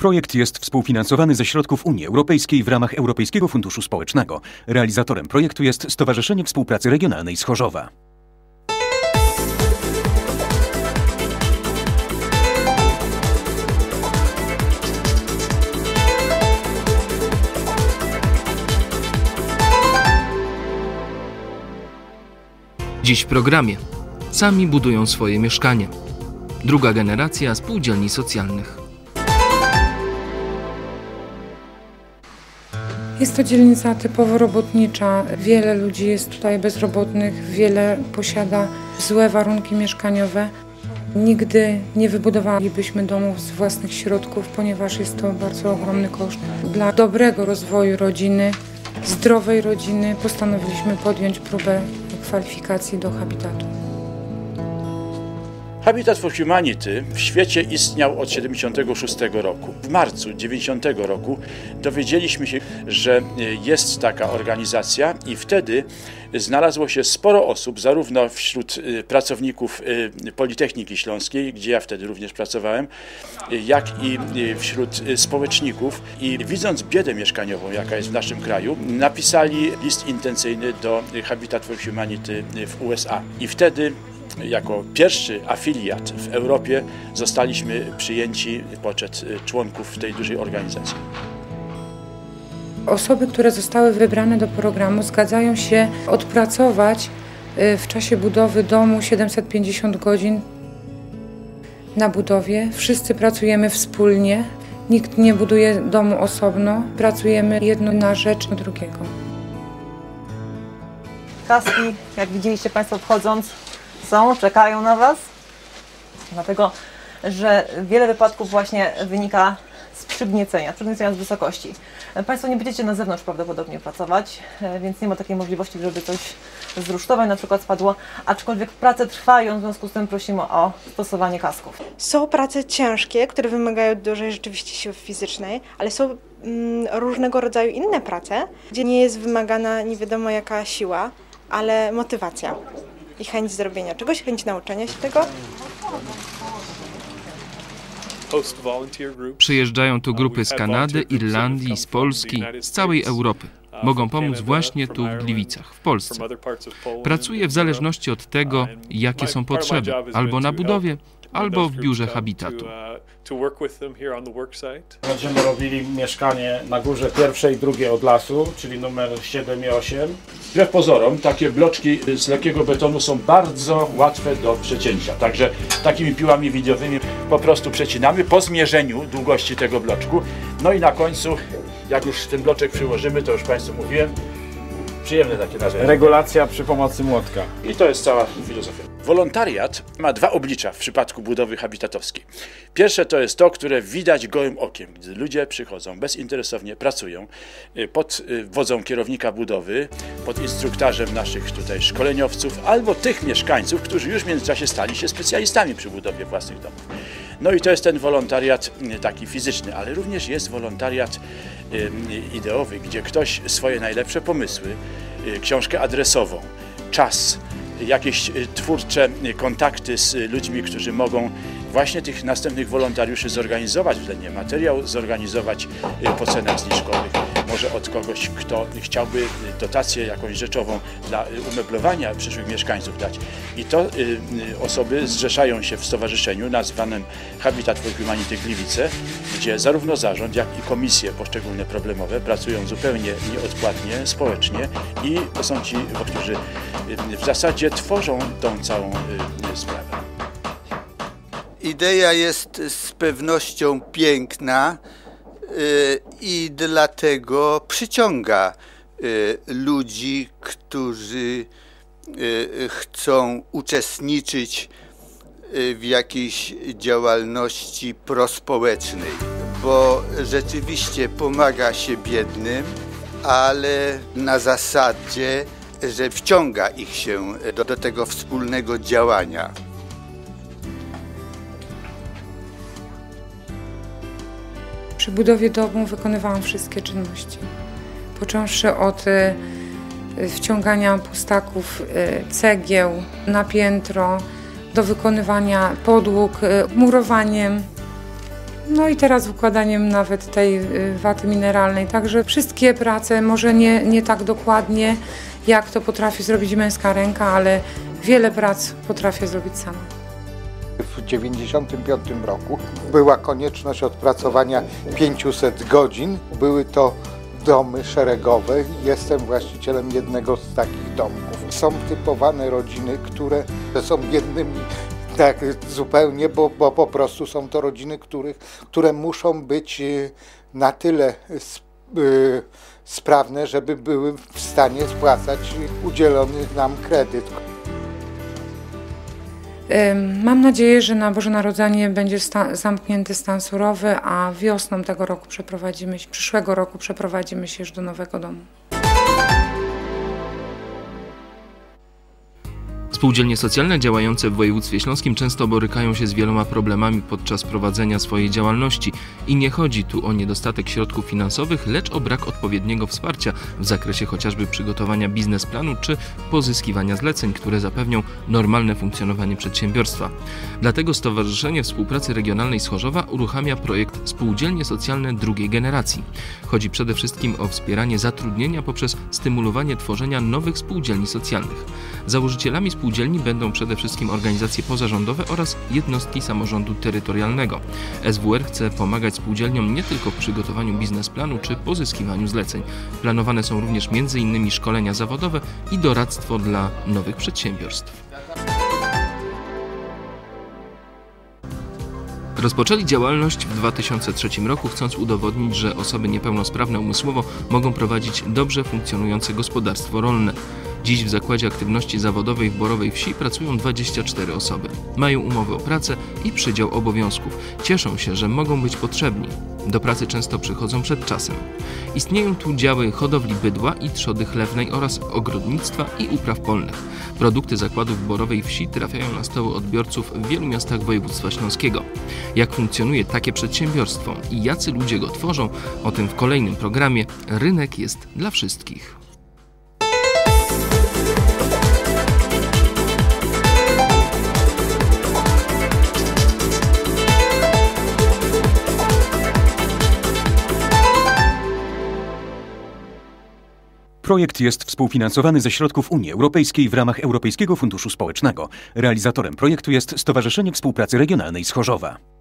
Projekt jest współfinansowany ze środków Unii Europejskiej w ramach Europejskiego Funduszu Społecznego. Realizatorem projektu jest Stowarzyszenie Współpracy Regionalnej z Chorzowa. Dziś w programie. Sami budują swoje mieszkanie. Druga generacja spółdzielni socjalnych. Jest to dzielnica typowo robotnicza. Wiele ludzi jest tutaj bezrobotnych, wiele posiada złe warunki mieszkaniowe. Nigdy nie wybudowalibyśmy domów z własnych środków, ponieważ jest to bardzo ogromny koszt. Dla dobrego rozwoju rodziny, zdrowej rodziny postanowiliśmy podjąć próbę kwalifikacji do habitatu. Habitat for Humanity w świecie istniał od 1976 roku. W marcu 1990 roku dowiedzieliśmy się, że jest taka organizacja i wtedy znalazło się sporo osób, zarówno wśród y, pracowników y, Politechniki Śląskiej, gdzie ja wtedy również pracowałem, jak i y, wśród społeczników. I widząc biedę mieszkaniową, jaka jest w naszym kraju, napisali list intencyjny do Habitat for Humanity w USA. I wtedy jako pierwszy afiliat w Europie zostaliśmy przyjęci poczet członków tej dużej organizacji. Osoby, które zostały wybrane do programu, zgadzają się odpracować y, w czasie budowy domu 750 godzin na budowie. Wszyscy pracujemy wspólnie, nikt nie buduje domu osobno, pracujemy jedno na rzecz drugiego. Kaski, jak widzieliście Państwo wchodząc, są, czekają na Was. Dlatego, że wiele wypadków właśnie wynika z przygniecenia, przygniecenia z wysokości. Państwo nie będziecie na zewnątrz prawdopodobnie pracować, e, więc nie ma takiej możliwości, żeby coś z rusztowań na przykład spadło, aczkolwiek prace trwają, w związku z tym prosimy o stosowanie kasków. Są prace ciężkie, które wymagają dużej rzeczywiście siły fizycznej, ale są mm, różnego rodzaju inne prace, gdzie nie jest wymagana nie wiadomo jaka siła, ale motywacja i chęć zrobienia czegoś, chęć nauczenia się tego. Przyjeżdżają tu grupy z Kanady, Irlandii, z Polski, z całej Europy. Mogą pomóc właśnie tu w Gliwicach, w Polsce. Pracuję w zależności od tego, jakie są potrzeby, albo na budowie, albo w biurze habitatu. Będziemy robili mieszkanie na górze pierwszej i drugiej od lasu, czyli numer 7 i 8. Wbrew pozorom, takie bloczki z lekkiego betonu są bardzo łatwe do przecięcia. Także takimi piłami widiowymi po prostu przecinamy po zmierzeniu długości tego bloczku. No i na końcu, jak już ten bloczek przyłożymy, to już Państwu mówiłem, przyjemne takie nazwy. Regulacja przy pomocy młotka. I to jest cała filozofia. Wolontariat ma dwa oblicza w przypadku budowy habitatowskiej. Pierwsze to jest to, które widać gołym okiem, gdy ludzie przychodzą, bezinteresownie pracują y, pod y, wodzą kierownika budowy, pod instruktarzem naszych tutaj szkoleniowców albo tych mieszkańców, którzy już w międzyczasie stali się specjalistami przy budowie własnych domów. No i to jest ten wolontariat y, taki fizyczny, ale również jest wolontariat ideowy, gdzie ktoś swoje najlepsze pomysły, książkę adresową, czas, jakieś y, twórcze y, kontakty z ludźmi, którzy mogą właśnie tych następnych wolontariuszy zorganizować względnie materiał, zorganizować y, po cenach zniżkowych. Może od kogoś, kto chciałby dotację jakąś rzeczową dla umeblowania przyszłych mieszkańców dać. I to osoby zrzeszają się w stowarzyszeniu nazwanym Habitat for Humanity Gliwice, gdzie zarówno zarząd, jak i komisje poszczególne problemowe pracują zupełnie nieodpłatnie, społecznie i to są ci, którzy w zasadzie tworzą tą całą sprawę. Idea jest z pewnością piękna y, i dlatego przyciąga y, ludzi, którzy y, chcą uczestniczyć w jakiejś działalności prospołecznej, bo rzeczywiście pomaga się biednym, ale na zasadzie, że wciąga ich się do, do tego wspólnego działania. Przy budowie domu wykonywałam wszystkie czynności. Począwszy od y, wciągania pustaków, y, cegieł na piętro, do wykonywania podłóg, y, murowaniem. No i teraz układaniem nawet tej y, waty mineralnej. Także wszystkie prace, może nie, nie tak dokładnie, jak to potrafi zrobić męska ręka, ale wiele prac potrafię zrobić sama. W 1995 roku była konieczność odpracowania 500 godzin. Były to domy szeregowe. Jestem właścicielem jednego z takich domków. Są typowane rodziny, które są biednymi tak zupełnie, bo, bo po prostu są to rodziny, których, które muszą być y, na tyle y, sprawne, żeby były w stanie spłacać udzielony nam kredyt. Mam nadzieję, że na Boże Narodzenie będzie zamknięty stan surowy, a wiosną tego roku przeprowadzimy się, przyszłego roku przeprowadzimy się już do nowego domu. Spółdzielnie socjalne działające w województwie śląskim często borykają się z wieloma problemami podczas prowadzenia swojej działalności i nie chodzi tu o niedostatek środków finansowych, lecz o brak odpowiedniego wsparcia w zakresie chociażby przygotowania biznesplanu czy pozyskiwania zleceń, które zapewnią normalne funkcjonowanie przedsiębiorstwa. Dlatego Stowarzyszenie Współpracy Regionalnej z Chorzowa uruchamia projekt Spółdzielnie Socjalne drugiej generacji. Chodzi przede wszystkim o wspieranie zatrudnienia poprzez stymulowanie tworzenia nowych spółdzielni socjalnych. Założycielami spółdzielni będą przede wszystkim organizacje pozarządowe oraz jednostki samorządu terytorialnego. SWR chce pomagać spółdzielniom nie tylko w przygotowaniu biznesplanu czy pozyskiwaniu zleceń. Planowane są również m.in. szkolenia zawodowe i doradztwo dla nowych przedsiębiorstw. Rozpoczęli działalność w 2003 roku, chcąc udowodnić, że osoby niepełnosprawne umysłowo mogą prowadzić dobrze funkcjonujące gospodarstwo rolne. Dziś w Zakładzie Aktywności Zawodowej w Borowej Wsi pracują 24 osoby. Mają umowę o pracę i przydział obowiązków. Cieszą się, że mogą być potrzebni. Do pracy często przychodzą przed czasem. Istnieją tu działy hodowli bydła i trzody chlewnej oraz ogrodnictwa i upraw polnych. Produkty zakładów Borowej Wsi trafiają na stoły odbiorców w wielu miastach województwa śląskiego. Jak funkcjonuje takie przedsiębiorstwo i jacy ludzie go tworzą, o tym w kolejnym programie Rynek jest dla wszystkich. Projekt jest współfinansowany ze środków Unii Europejskiej w ramach Europejskiego Funduszu Społecznego. Realizatorem projektu jest Stowarzyszenie Współpracy Regionalnej z Chorzowa.